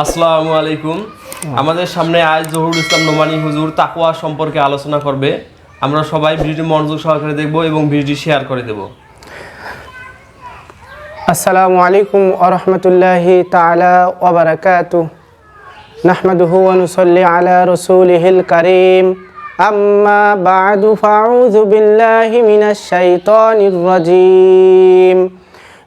আসসালামু আলাইকুম। আমাদের সামনে আজ জহুরুল ইসলাম নোমানি হুজুর তাকওয়া সম্পর্কে আলোচনা করবে। আমরা সবাই ভিডিওটি মনোযোগ সহকারে দেখব এবং ভিডিওটি শেয়ার করে দেব। আসসালামু আলাইকুম ওরহমতুল্লাহি তালা ওবরাকাতু নাহমাদুহু ওয়া নুসাল্লি আলা রাসূলিহিল কারীম। আম্মা বা'দু, ফাউযু বিল্লাহি মিনাশ শাইতানির রাজীম।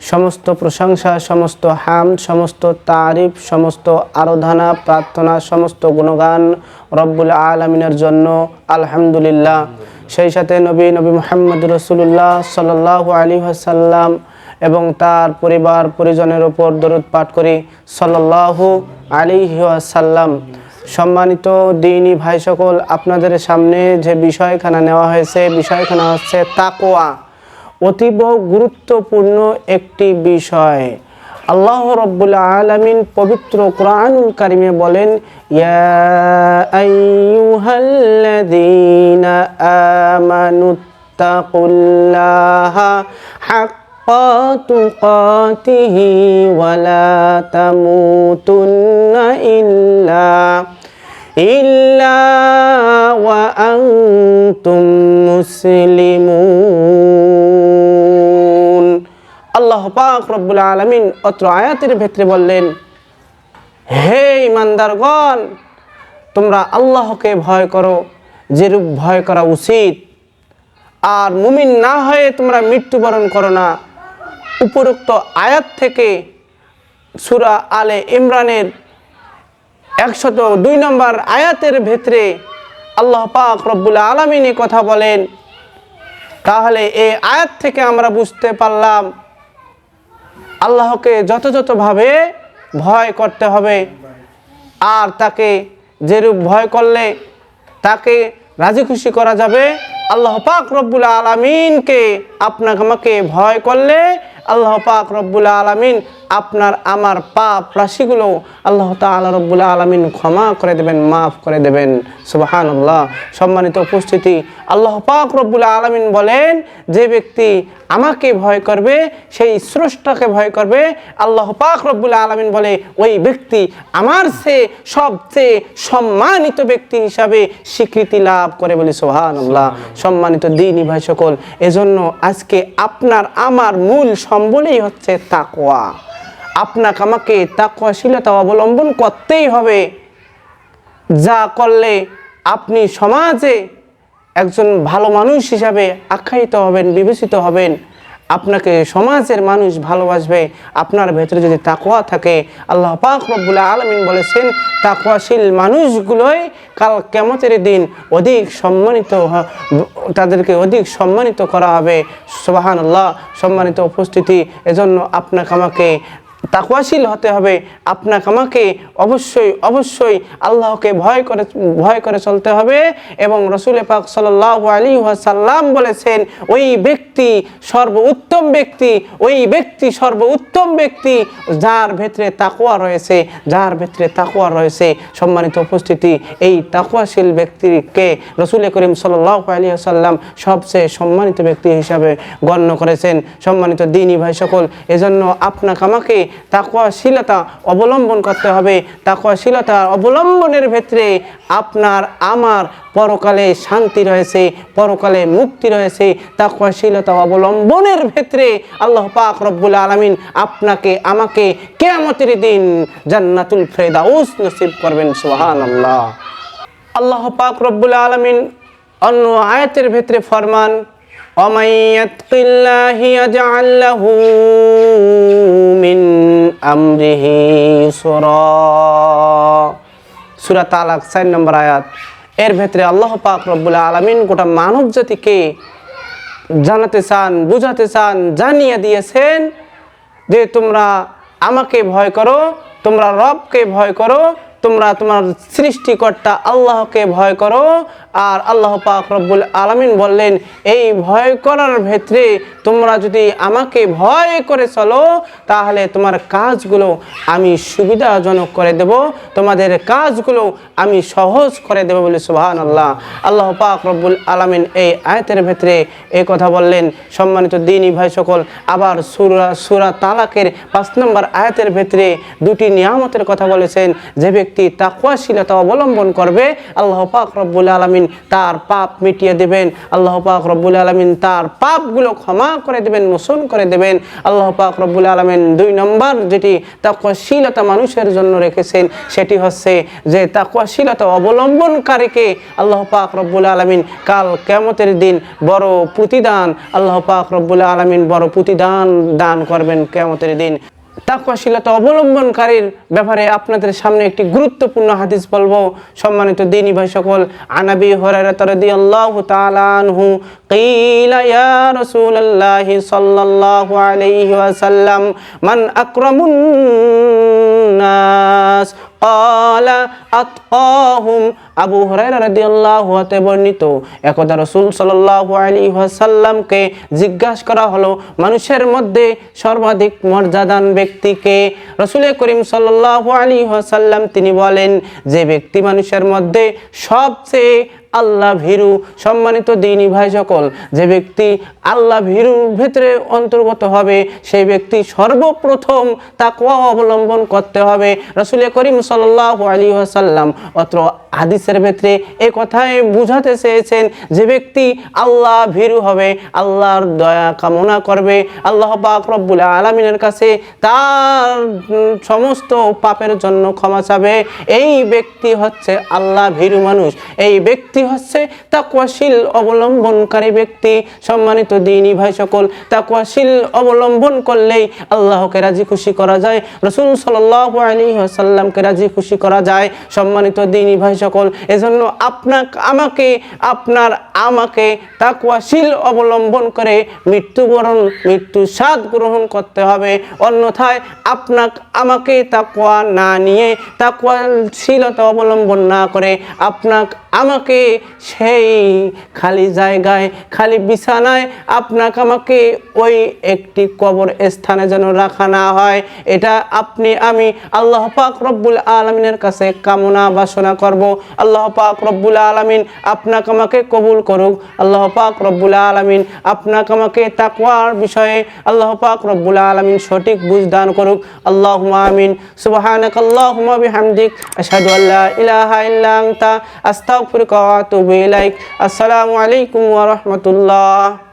সমস্ত প্রশংসা, সমস্ত হাম, সমস্ত তারিফ, সমস্ত আরাধনা, প্রার্থনা, সমস্ত গুণগান রব্বুল আলমিনের জন্য আলহামদুলিল্লাহ। সেই সাথে নবী নবী মোহাম্মদ রসুল্লাহ সাল্লাহ আলী আসাল্লাম এবং তার পরিবার, পরিজনের উপর দরুদ পাঠ করি। সাল্লাহ আলী আসাল্লাম সম্মানিত দিনী ভাই সকল আপনাদের সামনে যে বিষয়খানা নেওয়া হয়েছে, বিষয়খানা হচ্ছে তাকোয়া অতীব গুরুত্বপূর্ণ একটি বিষয় আল্লাহ রব্বুল আলমিন পবিত্র কোরআনুল কারিমে বলেন ইয়া আইয়ুহাল্লাযীনা আমানুত্তাকুল্লাহা হাক্কা তুকাতিহি ওয়ালা তামুতুন্না ইল্লা إلا وأنتم مسلمون আল্লাহ পাক রব্বুল আলমিন অত্র আয়াতের ভেতরে বললেন, হে ইমানদারগণ তোমরা আল্লাহকে ভয় করো, যেরূপ ভয় করা উচিত। আর মুমিন না হয়ে তোমরা মৃত্যুবরণ করো না। উপরোক্ত আয়াত থেকে সুরা আলে ইমরানের একশত দুই নম্বর আয়াতের ভেতরে আল্লাহ পাক রব্বুল আলমিনী কথা বলেন। তাহলে এই আয়াত থেকে আমরা বুঝতে পারলাম আল্লাহকে যথাযথভাবে ভয় করতে হবে। আর তাকে যেরূপ ভয় করলে তাকে রাজি খুশি করা যাবে। আল্লাহ পাক রব্বুল আলমিনকে আপনাকে আমাকে ভয় করলে আল্লাহ পাক রব্বুল আলমিন আপনার আমার পাপ রাশিগুলো আল্লাহ তালা রব্বুল আলমিন ক্ষমা করে দেবেন মাফ করে দেবেন। সুবাহান আল্লাহ সম্মানিত উপস্থিতি আল্লাহ পাক রব্বুল আলমিন বলেন যে ব্যক্তি আমাকে ভয় করবে সেই স্রষ্টাকে ভয় করবে আল্লাহ পাক রব্বুল আলমিন বলে ওই ব্যক্তি আমার সে সবচেয়ে সম্মানিত ব্যক্তি হিসাবে স্বীকৃতি লাভ করে বলি সোহান আল্লাহ সম্মানিত দিনী ভাই সকল এজন্য আজকে আপনার আমার মূল সম্বলই হচ্ছে তাকোয়া আপনাকে আমাকে তাকোয়াশীলতা অবলম্বন করতেই হবে। যা করলে আপনি সমাজে একজন ভালো মানুষ হিসাবে আখ্যায়িত হবেন, বিবেচিত হবেন। আপনাকে সমাজের মানুষ ভালোবাসবে। আপনার ভেতরে যদি তাকুয়া থাকে, আল্লাহ পাক রব্বুল আলমিন বলেছেন তাকোয়াশীল মানুষগুলোই কাল কেমতের দিন অধিক সম্মানিত তাদেরকে অধিক সম্মানিত করা হবে। সোহান আল্লাহ সম্মানিত উপস্থিতি। এজন্য আপনাকে আমাকে তাকওয়াশীল হতে হবে। আপনাকে, আমাকে অবশ্যই অবশ্যই আল্লাহকে ভয় করে ভয় করে চলতে হবে এবং রসুল পাক সাল্লাহ আলী সাল্লাম বলেছেন, ওই ব্যক্তি সর্বোত্তম ব্যক্তি, ওই ব্যক্তি সর্বোত্তম ব্যক্তি যার ভেতরে তাকোয়া রয়েছে, যার ভেতরে তাকোয়া রয়েছে। সম্মানিত উপস্থিতি, এই তাকওয়াশীল ব্যক্তিকে রসুল করিম সাল্লাহ আলী সাল্লাম সবচেয়ে সম্মানিত ব্যক্তি হিসাবে গণ্য করেছেন। সম্মানিত দিনী ভাই সকল, এজন্য আপনাকে, আমাকে তাকওয়াশীলতা অবলম্বন করতে হবে। তাকওয়াশীলতা অবলম্বনের ক্ষেত্রে আপনার, আমার পরকালে শান্তি রয়েছে, পরকালে মুক্তি রয়েছে। তাকওয়াশীলতা অবলম্বনের ক্ষেত্রে আল্লাহ পাক রব্বুল আলমিন আপনাকে, আমাকে কেয়ামতের দিন জান্নাতুল ফেরদাউস নসিব করবেন সুবহান আল্লাহ আল্লাহ পাক রব্বুল আলমিন অন্য আয়াতের ভেতরে ফরমান ومن يتق الله يجعل له من أمره يسرا সূরা তালাক চার নম্বর আয়াত এর ভেতরে আল্লাহ পাক রব্বুল আলমিন গোটা মানব জাতিকে জানাতে চান বুঝাতে চান জানিয়ে দিয়েছেন যে তোমরা আমাকে ভয় করো তোমরা রবকে ভয় করো তোমরা তোমার সৃষ্টিকর্তা আল্লাহকে ভয় করো। আর আল্লাহ পাক রব্বুল আলামিন বললেন, এই ভয় করার ভেতরে তোমরা যদি আমাকে ভয় করে চলো, তাহলে তোমার কাজগুলো আমি সুবিধাজনক করে দেব। তোমাদের কাজগুলো আমি সহজ করে দেব বলে সুবহান আল্লাহ আল্লাহ পাক রব্বুল আলামিন এই আয়তের ভেতরে এই কথা বললেন। সম্মানিত দিনী ভাই সকল, আবার সুরা সুরা তালাকের পাঁচ নম্বর আয়াতের ভেতরে দুটি নিয়ামতের কথা বলেছেন। যে ব্যক্তি তাকুয়াশীলতা অবলম্বন করবে, আল্লাহ পাক রব্বুল আলমিন তার পাপ মিটিয়ে দেবেন, আল্লাহ পাক রব্বুল আলমিন তার পাপগুলো ক্ষমা করে দেবেন, মোচন করে দেবেন, আল্লাহ পাক রব্বুল আলমিন দুই নম্বর যেটি তাকুয়াশীলতা মানুষের জন্য রেখেছেন, সেটি হচ্ছে যে তাকুয়াশীলতা অবলম্বনকারীকে আল্লাহ পাক রব্বুল আলমিন কাল কেমতের দিন বড় প্রতিদান, আল্লাহ পাক রব্বুল আলমিন বড় প্রতিদান দান করবেন কেমতের দিন। তাকওয়াশীলতা অবলম্বনকারীর ব্যাপারে আপনাদের সামনে একটি গুরুত্বপূর্ণ হাদিস বলব। সম্মানিত দিনী ভাই সকল আনাবি হরাইরাত রাদিয়াল্লাহু তাআলা আনহু কিলা, ইয়া রাসূলুল্লাহি সাল্লাল্লাহু আলাইহি ওয়াসাল্লাম, মান আকরামুন নাস কালা আবু রাদিয়াল্লাহু বর্ণিত একদা রাসূল সাল্লাল্লাহু আলাইহি ওয়াসাল্লামকে জিজ্ঞাসা করা হলো, মানুষের মধ্যে সর্বাধিক মর্যাদান ব্যক্তিকে রাসূল করিম সাল্লাল্লাহু আলাইহি ওয়াসাল্লাম তিনি বলেন, যে ব্যক্তি মানুষের মধ্যে সবচেয়ে আল্লাহ ভীরু সম্মানিত দিনই ভাই সকল, যে ব্যক্তি আল্লাহ ভীরুর ভিতরে অন্তর্গত হবে, সেই ব্যক্তি সর্বপ্রথম তাকওয়া অবলম্বন করতে হবে রাসূল করিম সাল্লাল্লাহু আলাইহি ওয়াসাল্লাম। অত্র হাদিসের ভেতরে এ কথাই বুঝাতে চেয়েছেন যে ব্যক্তি আল্লাহ ভীরু হবে, আল্লাহর দয়া কামনা করবে, আল্লাহ পাক আলমিনের কাছে তার সমস্ত পাপের জন্য ক্ষমা চাবে। এই ব্যক্তি হচ্ছে আল্লাহ ভীরু মানুষ। এই ব্যক্তি হচ্ছে তা তাকুয়াশীল অবলম্বনকারী ব্যক্তি, সম্মানিত দিনী ভাই সকল। তা তাকুয়াশীল অবলম্বন করলেই আল্লাহকে রাজি খুশি করা যায়। রসুল সাল্লাহ আলী আসাল্লামকে রাজি খুশি করা যায়, সম্মানিত দিনী ভাই সকল। এজন্য আপনাক আমাকে, আপনার আমাকে তাকুয়াশীল অবলম্বন করে মৃত্যুবরণ, মৃত্যু স্বাদ গ্রহণ করতে হবে। অন্যথায় আপনাক আমাকে তাকুয়া না নিয়ে তাকুয়াশীলতা অবলম্বন না করে আপনাক আমাকে সেই খালি জায়গায়, খালি বিছানায় আপনাকে আমাকে ওই একটি কবর স্থানে যেন রাখা না হয়। এটা আপনি, আমি আল্লাহ পাক রব্বুল আলমিনের কাছে কামনা বাসনা করব। আল্লাহ পাক রব্বুল আলমিন আপনাকে আমাকে কবুল করুক। আল্লাহ পাক রব্বুল আলমিন আপনাকে আমাকে তাকওয়ার বিষয়ে আল্লাহ পাক রব্বুল আলমিন সঠিক বুঝ দান করুক। আল্লাহ আমিন। সুবহানাক আল্লাহুম্মা বিহামদিক। আশহাদু আল্লা ইলাহা ইল্লা আস্তাগফিরুকা ওয়া আসসালামু আলাইকুম ওয়া রাহমাতুল্লাহ।